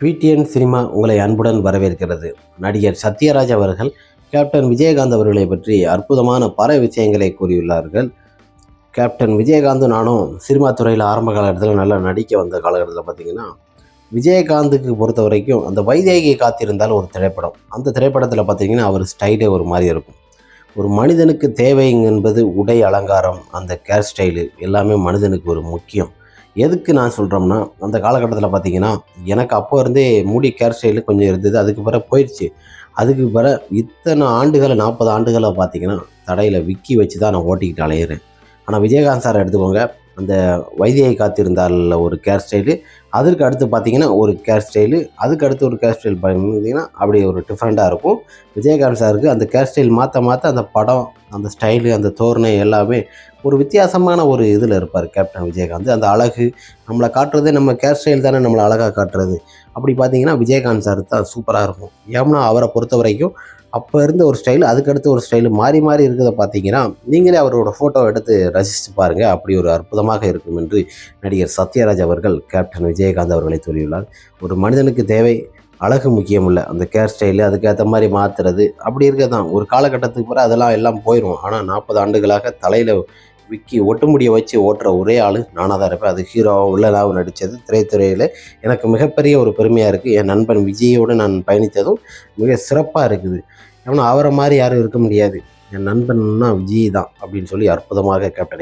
PTN cinema உங்களை அன்புடன் வரவேற்கிறது. நடிகர் சத்யராஜ் அவர்கள் கேப்டன் விஜயகாந்த் அவர்களை பற்றி அற்புதமான பல விஷயங்களை கூறியுள்ளார்கள். கேப்டன் விஜயகாந்த் நானும் சினிமா துறையில் ஆரம்ப காலகட்டத்தில் நல்லா நடிக்க வந்த காலகட்டத்தில் பார்த்தீங்கன்னா விஜயகாந்துக்கு பொறுத்த வரைக்கும் அந்த வைதேகி காத்திருந்தால் ஒரு திரைப்படம். அந்த திரைப்படத்தில் பார்த்தீங்கன்னா அவர் ஸ்டைலே ஒரு மாதிரி இருக்கும். ஒரு மனிதனுக்கு தேவை என்பது உடை அலங்காரம் அந்த கேர் ஸ்டைலு எல்லாமே மனிதனுக்கு ஒரு முக்கியம். எதுக்கு நான் சொல்கிறோம்னா அந்த காலகட்டத்தில் பார்த்தீங்கன்னா எனக்கு அப்போ இருந்தே முடி கேர் ஸ்டைலு கொஞ்சம் இருந்தது. அதுக்கு பிறகு போயிடுச்சு அதுக்கு பிறகு இத்தனை ஆண்டுகளை நாற்பது ஆண்டுகளை பார்த்தீங்கன்னா தடையில் விக்கி வச்சு தான் நான் ஓட்டிக்கிட்டு அலையிறேன். ஆனால் விஜயகாந்த் சார் எடுத்துக்கோங்க. அந்த வைத்தியை காத்திருந்தாலில் ஒரு கேர் ஸ்டைலு அதற்கு அடுத்து பார்த்தீங்கன்னா ஒரு கேர் ஸ்டைலு அதுக்கு அடுத்து ஒரு கேர் ஸ்டைல் பார்த்தீங்கன்னா அப்படி ஒரு டிஃப்ரெண்ட்டாக இருக்கும். விஜயகாந்த் சாருக்கு அந்த கேர் ஸ்டைல் மாற்ற மாற்ற அந்த படம் அந்த ஸ்டைலு அந்த தோரணை எல்லாமே ஒரு வித்தியாசமான ஒரு இதில் இருப்பார் கேப்டன் விஜயகாந்த். அந்த அழகு நம்மளை காட்டுறதே நம்ம கேர் ஸ்டைல் தானே நம்மளை அழகாக காட்டுறது. அப்படி பார்த்தீங்கன்னா விஜயகாந்த் சார் தான் சூப்பராக இருக்கும். ஏன்னா அவரை பொறுத்த வரைக்கும் அப்போ இருந்த ஒரு ஸ்டைல் அதுக்கடுத்து ஒரு ஸ்டைல் மாறி மாறி இருக்கிறத பார்த்தீங்கன்னா நீங்களே அவரோட ஃபோட்டோ எடுத்து ரசித்து பாருங்கள் அப்படி ஒரு அற்புதமாக இருக்கும் என்று நடிகர் சத்யராஜ் அவர்கள் கேப்டன் விஜயகாந்த் அவர்களை சொல்லியுள்ளார். ஒரு மனிதனுக்கு தேவை அழகு முக்கியம் இல்லை அந்த கேர் ஸ்டைலு அதுக்கேற்ற மாதிரி மாற்றுறது அப்படி இருக்க தான். ஒரு காலகட்டத்துக்கு பிறகு அதெல்லாம் எல்லாம் போயிடும் ஆனால் நாற்பது ஆண்டுகளாக தலையில் விக்கி ஒட்டுமுடியை வச்சு ஓட்டுற ஒரே ஆள் நானாக தான் இருப்பேன். அது ஹீரோவாக உள்ளதாகவும் நடித்தது திரைத்துறையில் எனக்கு மிகப்பெரிய ஒரு பெருமையாக இருக்குது என் நண்பன் விஜயோடு நான் பயணித்ததும் மிக சிறப்பாக இருக்குது. ஏன்னா அவரை மாதிரி யாரும் இருக்க முடியாது. என் நண்பன்னா விஜய் தான் அப்படின்னு சொல்லி அற்புதமாக கேப்டன்